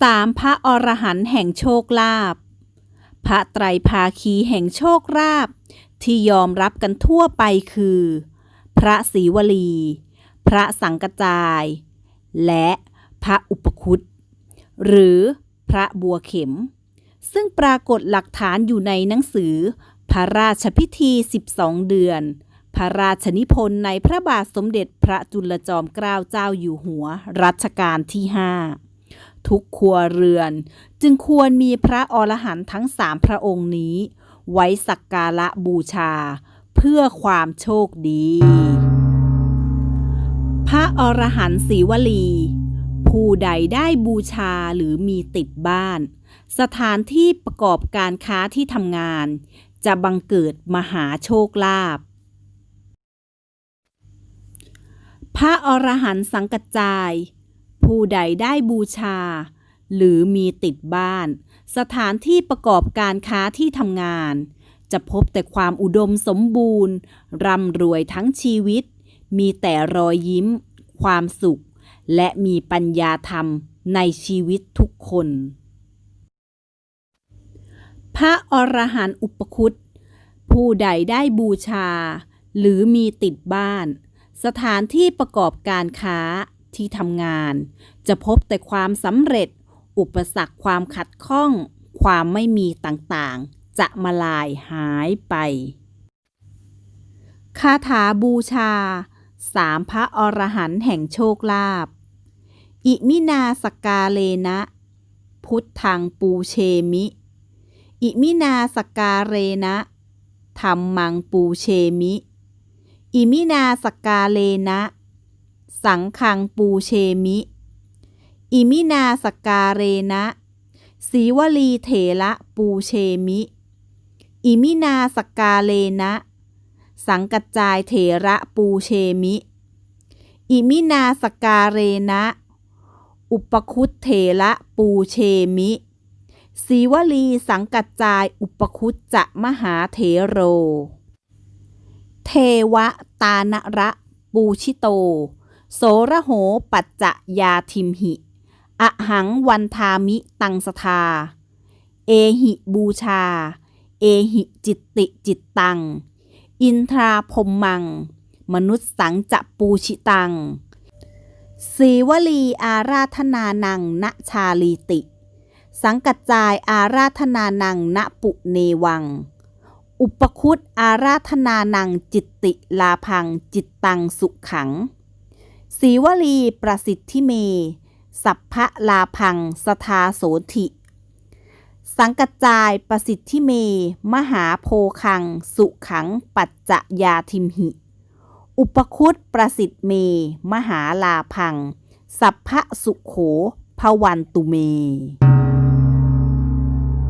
สามพระอรหันต์แห่งโชคลาภพระไตรภาคีแห่งโชคลาภที่ยอมรับกันทั่วไปคือ พระศรีวลี พระสังกจาย และพระอุปคุตหรือพระบัวเข็ม ซึ่งปรากฏหลักฐานอยู่ในหนังสือ พระราชพิธี 12 เดือน พระราชนิพนธ์ในพระบาทสมเด็จพระจุลจอมเกล้าเจ้าอยู่หัวรัชกาลที่ 5 ทุกครัวเรือน จึงควรมีพระอรหันต์ทั้งสามพระองค์นี้ ไว้สักการะบูชา เพื่อความโชคดี พระอรหันต์ศรีวลี ผู้ใดได้บูชาหรือมีติดบ้าน สถานที่ประกอบการค้าที่ทำงาน จะบังเกิดมหาโชคลาภพระอรหันต์สังกัจจาย ผู้ใดได้บูชา หรือมีติดบ้าน สถานที่ประกอบการค้าที่ทำงาน จะพบแต่ความอุดมสมบูรณ์ ร่ำรวยทั้งชีวิต มีแต่รอยยิ้ม ความสุข และมีปัญญาธรรมในชีวิตทุกคน พระอรหันต์อุปคุตผู้ใดได้บูชา หรือมีติดบ้าน สถานที่ประกอบการค้า ที่ทำงาน จะพบแต่ความสำเร็จ อุปสรรคความขัดข้อง ความไม่มีต่างๆ จะมาลายหายไป คาถาบูชา สามพระอรหันต์แห่งโชคลาภอิมินาสกกาเลนะ พุทธังปูเชมิ อิมินาสกกาเรนะธรรมังปูเชมิ อิมินาสกกาเลนะ สังฆังปูเชมิ อิมินาสกาเรนะสีวลีเถระปูเชมิ อิมินาสกาเลนะ สังกัจจายเถระปูเชมิ อิมินาสกาเรนะ อุปคุตเถระปูเชมิสีวลีสังกัจจายอุปคุตจะมหาเถโร เทวตานระปูชิโต โสระโหปัจจะยาทิมหิ อหังวันทามิตังสทา เอหิบูชา เอหิจิตติจิตตัง อินทราพมมัง มนุษย์สังจะปูชิตัง สีวลีอาราธนานังณชาลีติ สังกัจจายอาราธนานังณปุเนวังอุปคุตอาราธนานังจิตติลาพังจิตตังสุขัง สีวลีประสิทธิเม สัพพะลาพังสทาโสธิ สังกัจจายประสิทธิเม มหาโพคัง สุขังปัจจะยาทิมหิ อุปคุตประสิทธิเม มหาลาพัง สัพพะสุโขพวันตุเม